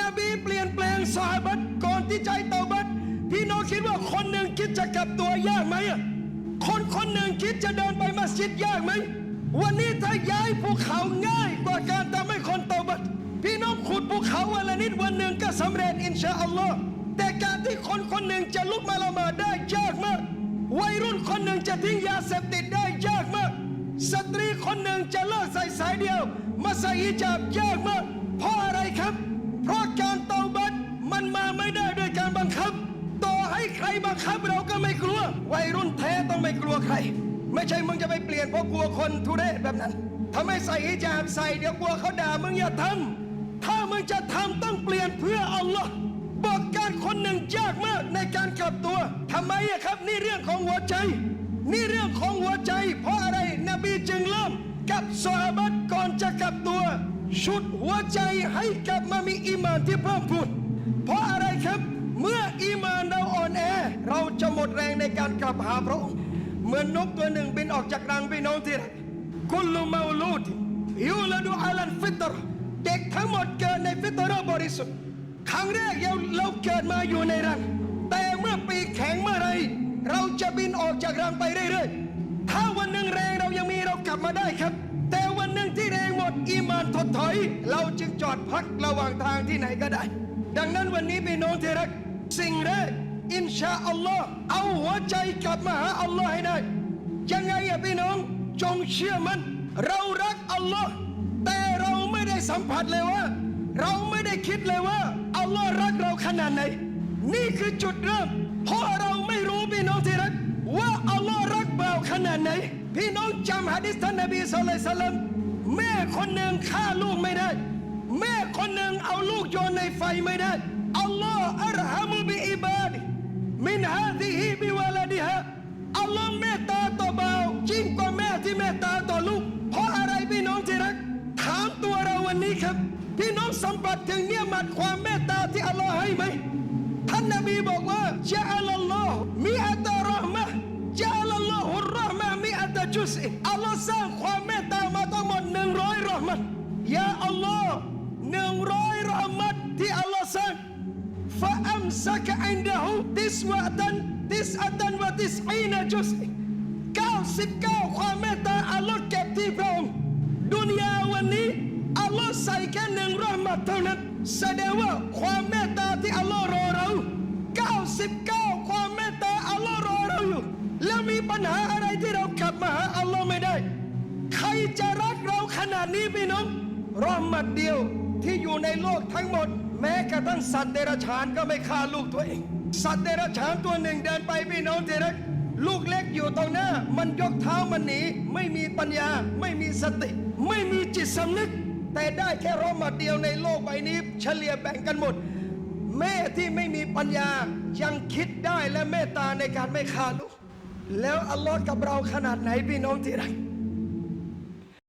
นบีเปลี่ยนแปลงสหบัตก่อนที่ใจเตาบัตพี่น้องคิดว่าคนหนึ่งคิดจะกลับตัวยากไหมอะคนคนหนึ่งคิดจะเดินไปมัสยิดยากไหมวันนี้ถ้าย้ายภูเขาง่ายกว่าการทำให้คนเตาบัตพี่น้องขุดภูเขาวันละนิดวันหนึ่งก็สำเร็จอินชาอัลลอฮ์แต่การที่คนคนหนึ่งจะลุกมาละหมาดได้ยากมาก วัยรุ่นคนหนึ่งจะทิ้งยาเสพติดได้ยากมาก สตรีคนหนึ่งจะเลิกใส่สายเดียว มาใส่ฮิญาบยากมากเพราะอะไรครับ เพราะการเตาบัตมันมาไม่ได้ด้วยการบังคับ ต่อให้ใครบังคับเราก็ไม่กลัว วัยรุ่นแท้ต้องไม่กลัวใคร ไม่ใช่มึงจะไปเปลี่ยนเพราะกลัวคนทุเรศแบบนั้นถ้าไม่ใส่ฮิญาบใส่เดี๋ยวกลัวเขาด่ามึงอย่าทำถ้ามึงจะทำต้องเปลี่ยนเพื่ออัลลอฮ์บอกการคนหนึ่งยากมากในการกลับตัวทำไมอะครับนี่เรื่องของหัวใจ นี่เรื่องของหัวใจ เพราะอะไรนบีจึงเริ่มกับซอฮาบัตก่อนจะกลับตัว ชุดหัวใจให้กลับมามีอีมานที่เพิ่มพูนเพราะอะไรครับ เมื่ออีมานเราอ่อนแอ เราจะหมดแรงในการกลับหาพระองค์เหมือนนกตัวหนึ่งบินออกจากรังพี่น้องที่รักกุลมาลูดยูลดูอัลันฟิตรเด็กทั้งหมดเกิดในฟิตรบริสุทธิ์ครั้งแรกเราเราเกิดมาอยู่ในรัง แต่เมื่อปีแข็งเมื่อไร เราจะบินออกจากรังไปเรื่อยๆถ้าวันหนึ่งแรง อีมานถดถอย เราจึงจอดพักระหว่างทางที่ไหนก็ได้ ดังนั้นวันนี้พี่น้องที่รัก สิ่งแรกอินชาอัลลอฮ์เอาหัวใจกลับมาหาอัลลอฮ์ให้ได้ ยังไงอะพี่น้องจงเชื่อมัน เรารักอัลลอฮ์แต่เราไม่ได้สัมผัสเลยว่า เราไม่ได้คิดเลยว่าอัลลอฮ์รักเราขนาดไหน นี่คือจุดเริ่ม เพราะเราไม่รู้พี่น้องที่รัก ว่าอัลลอฮ์รักเราขนาดไหน พี่น้องจำฮะดิษท่านนบีสุลต่านสลัม แม่คนหนึ่งฆ่าลูกไม่ได้ แม่คนหนึ่งเอาลูกโยนในไฟไม่ได้อัลลอฮ์อัรฮัมุบิอิบาดิมินฮาซิฮิบิวาลาดิฮะอัลลอฮ์เมตตาต่อบ่าวยิ่งกว่าแม่ที่เมตตาต่อลูก เพราะอะไรพี่น้องที่รัก ถามตัวเราวันนี้ครับ พี่น้องสัมผัสถึงเนี่ยมัดความเมตตาที่อัลลอฮ์ให้ไหมท่านนบีบอกว่าจะอัลลอฮ์มีอัตรห์มะจะอัลลอฮุรเราะห์มะมีอัตจุสอัลลอฮ์สร้างความ ที่อัลลอฮ์สั่งฟะอัมซักอินดะฮูทิสวะตันทิสอัตันวะทิสอีนะจุสเก้าสิบเก้าความเมตตาอัลลอฮ์เก็บที่พระองค์ดุนยาวันนี้อัลลอฮ์ใส่แค่หนึ่งรอมาดเท่านั้นแสดงว่าความเมตตาที่อัลลอฮ์รอเรา99 ความเมตตาอัลลอฮ์รอเราอยู่ แล้วมีปัญหาอะไรที่เรากลับมาหาอัลลอฮ์ไม่ได้ ใครจะรักเราขนาดนี้พี่น้องรอมัดเดียวที่อยู่ในโลกทั้งหมด แม้กระทั่งสัตว์เดรัจฉานก็ไม่ฆ่าลูกตัวเอง สัตว์เดรัจฉานตัวหนึ่งเดินไปพี่น้องที่รักลูกเล็กอยู่ตรงหน้า มันยกเท้ามันหนี ไม่มีปัญญา ไม่มีสติ ไม่มีจิตสำนึก แต่ได้แค่รอหมัดเดียวในโลกใบนี้ เฉลี่ยแบ่งกันหมด แม่ที่ไม่มีปัญญายังคิดได้และเมตตาในการไม่ฆ่าลูก แล้วอัลลอฮ์กับเราขนาดไหนพี่น้องที่รัก